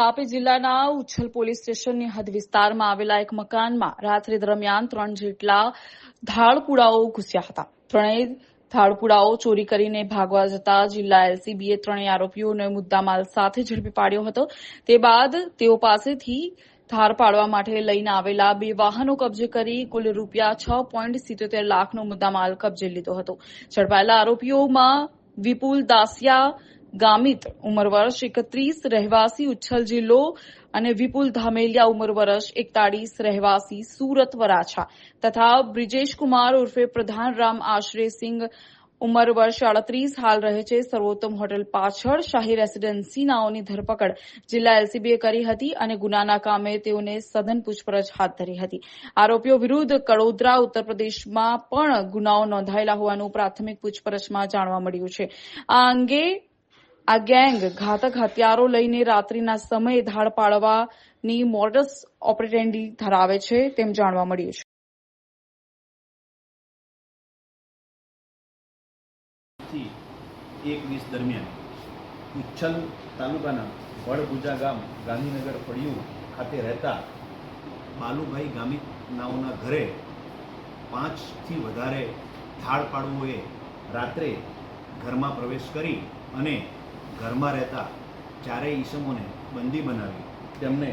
તાપી જિલ્લાના ઉચ્છલ પોલીસ સ્ટેશનની હદ વિસ્તારમાં આવેલા એક મકાનમાં રાત્રિ દરમિયાન ત્રણ જેટલા ધાડકુડાઓ ઘૂસ્યા હતા. ત્રણેય ધાડકુડાઓ ચોરી કરીને ભાગવા જતા જિલ્લા એલસીબીએ ત્રણેય આરોપીઓને મુદ્દામાલ સાથે ઝડપી પાડ્યો હતો. તે બાદ તેઓ પાસેથી ધાર પાડવા માટે લઈને આવેલા બે વાહનો કબજે કરી કુલ રૂપિયા છ પોઈન્ટ સિત્યોતેર લાખનો મુદ્દામાલ કબજે લીધો હતો. ઝડપાયેલા આરોપીઓમાં વિપુલ દાસિયા ગામિત ઉંમર વર્ષ એકત્રીસ, રહેવાસી ઉચ્છલ જિલ્લો અને વિપુલ ધામેલિયા ઉંમર વર્ષ એકતાળીસ, રહેવાસી સુરત વરાછા તથા બ્રિજેશ કુમાર ઉર્ફે પ્રધાનરામ આશ્રેસિંગ ઉંમર વર્ષ અડત્રીસ હાલ રહે છે સર્વોત્તમ હોટેલ પાછળ. શાહી રેસીડેન્સીનાઓની ધરપકડ જિલ્લા એલસીબીએ કરી હતી અને ગુનાના કામે તેઓને સઘન પૂછપરછ હાથ ધરી હતી. આરોપીઓ વિરુદ્ધ કડોદરા, ઉત્તર પ્રદેશમાં પણ ગુનાઓ નોંધાયેલા હોવાનું પ્રાથમિક પૂછપરછમાં જાણવા મળ્યું છે. આ અંગે આ ગેંગ ઘાતક હથિયારો લઈને રાત્રિના સમયે ધાડ પાડવાની મોડસ ઓપરેટેન્ડી ધરાવે છે તેમ જાણવા મળ્યું છે. એક વીસ દરમિયાન ઉચ્છલ તાલુકાના વડભુજા ગામ ગાંધીનગર ફળિયું ખાતે રહેતા બાલુભાઈ ગામિત નાઓના ઘરે પાંચથી વધારે પાડવું એ રાત્રે ઘરમાં પ્રવેશ કરી અને ઘરમાં રહેતા ચારેય ઈસમોને બંદી બનાવી. તેમને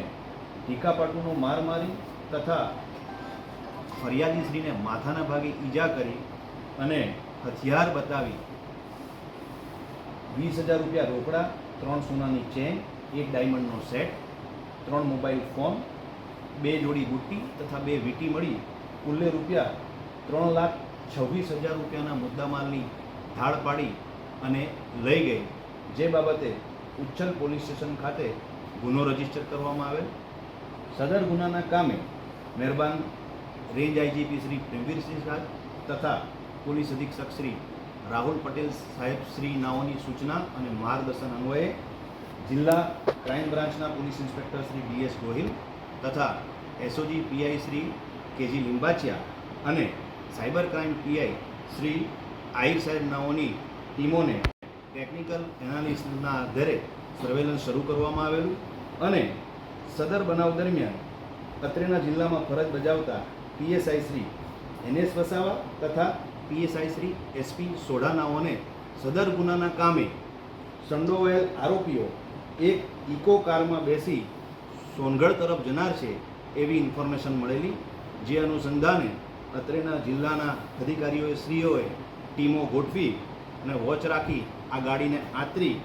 ટીકાપાટુનો માર મારી તથા ફરિયાદી શ્રીને માથાના ભાગે ઈજા કરી અને હથિયાર બતાવી વીસ હજાર રૂપિયા રોકડા, ત્રણ સોનાની ચેન, એક ડાયમંડનો સેટ, ત્રણ મોબાઈલ ફોન, બે જોડી બુટ્ટી તથા બે વીટી મળી કુલ્લે રૂપિયા ત્રણ લાખ છવ્વીસ હજાર રૂપિયાના મુદ્દામાલની ધાડ પાડી અને લઈ ગઈ. જે બાબતે ઉચ્છલ પોલીસ સ્ટેશન ખાતે ગુનો રજિસ્ટર કરવામાં આવેલ. સદર ગુનાના કામે મહેરબાન રેન્જ આઈજીપી શ્રી પ્રેમવીરસિંહ રાજ તથા પોલીસ અધિક્ષક શ્રી રાહુલ પટેલ સાહેબ શ્રી નાઓની સૂચના અને માર્ગદર્શન અન્વયે જિલ્લા ક્રાઇમ બ્રાન્ચના police inspector Shri DS Gohil તથા SOG PI Shri KG Limbachiya અને cyber crime PI Shri Ahir સાહેબ નાઓની ટીમોને ટેકનિકલ એનાલિસ્ટના આધારે સર્વેલન્સ શરૂ કરવામાં આવેલું અને સદર બનાવ દરમિયાન અત્રેના જિલ્લામાં ફરજ બજાવતા પીએસઆઈ શ્રી એનએસ વસાવા તથા પીએસઆઈ શ્રી એસપી સોઢાનાઓને સદર ગુનાના કામે સંડોવાયેલ આરોપીઓ એક ઇકો કારમાં બેસી સોનગઢ તરફ જનાર છે એવી ઇન્ફોર્મેશન મળેલી, જે અનુસંધાને અત્રેના જિલ્લાના અધિકારીઓએ, શ્રીઓએ ટીમો ગોઠવી અને વોચ રાખી આ ગાડીને આતરી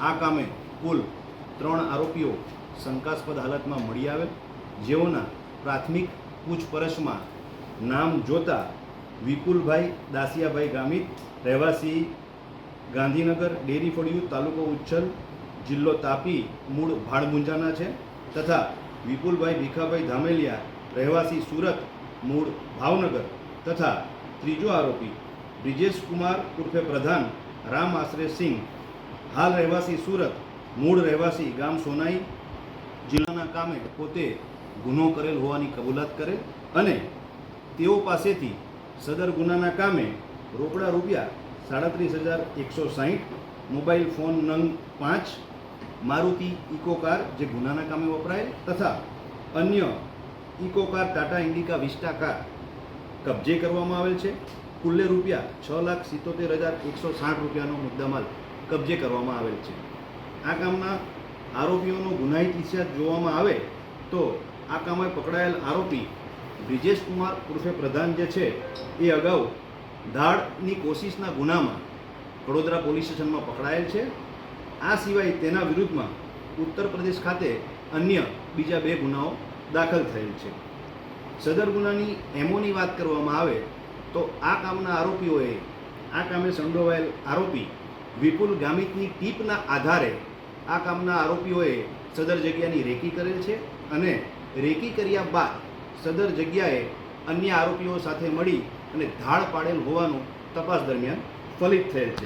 આ કામે કુલ ત્રણ આરોપીઓ શંકાસ્પદ હાલતમાં મળી આવેલ. જેઓના પ્રાથમિક પૂછપરછમાં નામ જોતા વિપુલભાઈ દાસિયાભાઈ ગામિત, રહેવાસી ગાંધીનગર, ડેરી ફળિયું તાલુકો ઉચ્છલ, જિલ્લો તાપી, મૂળ ભાડમુંજાના છે તથા વિપુલભાઈ ભીખાભાઈ ધામેલિયા, રહેવાસી સુરત, મૂળ ભાવનગર તથા ત્રીજો આરોપી બ્રિજેશ કુમાર ઉર્ફે પ્રધાન રામ આશરે સિંહ, હાલ રહેવાસી સુરત, મૂળ રહેવાસી ગામ સોનાઈ, જિલ્લાના કામે પોતે ગુનો કરેલ હોવાની કબૂલાત કરે અને તેઓ પાસેથી સદર ગુનાના કામે રોકડા રૂપિયા સાડત્રીસ હજાર એકસો સાહીઠ, મોબાઈલ ફોન નંગ પાંચ, મારુતિ ઇકો કાર જે ગુનાના કામે વપરાય તથા અન્ય Eeco car Tata Indica Vista car કબજે કરવામાં આવેલ છે. કુલ્લે રૂપિયા છ લાખ સિત્તોતેર હજાર એકસો સાઠ રૂપિયાનો મુદ્દામાલ કબજે કરવામાં આવેલ છે. આ કામના આરોપીઓનો ગુનાહિત ઇતિહાસ જોવામાં આવે તો આ કામે પકડાયેલ આરોપી બ્રિજેશ કુમાર ઉર્ફે પ્રધાન જે છે એ અગાઉ ધાડની કોશિશના ગુનામાં વડોદરા પોલીસ સ્ટેશનમાં પકડાયેલ છે. આ સિવાય તેના વિરુદ્ધમાં ઉત્તર પ્રદેશ ખાતે અન્ય બીજા બે ગુનાઓ દાખલ થયેલ છે. સદર ગુનાની એમોની વાત કરવામાં આવે તો આ કામના આરોપીઓએ આ કામે સંડોવાયેલ આરોપી વિપુલ ગામિતની ટીપના આધારે આ કામના આરોપીઓએ સદર જગ્યાની રેકી કરેલ છે અને રેકી કર્યા બાદ સદર જગ્યાએ અન્ય આરોપીઓ સાથે મળી અને ધાડ પાડેલ હોવાનું તપાસ દરમિયાન ફલિત થયેલ છે.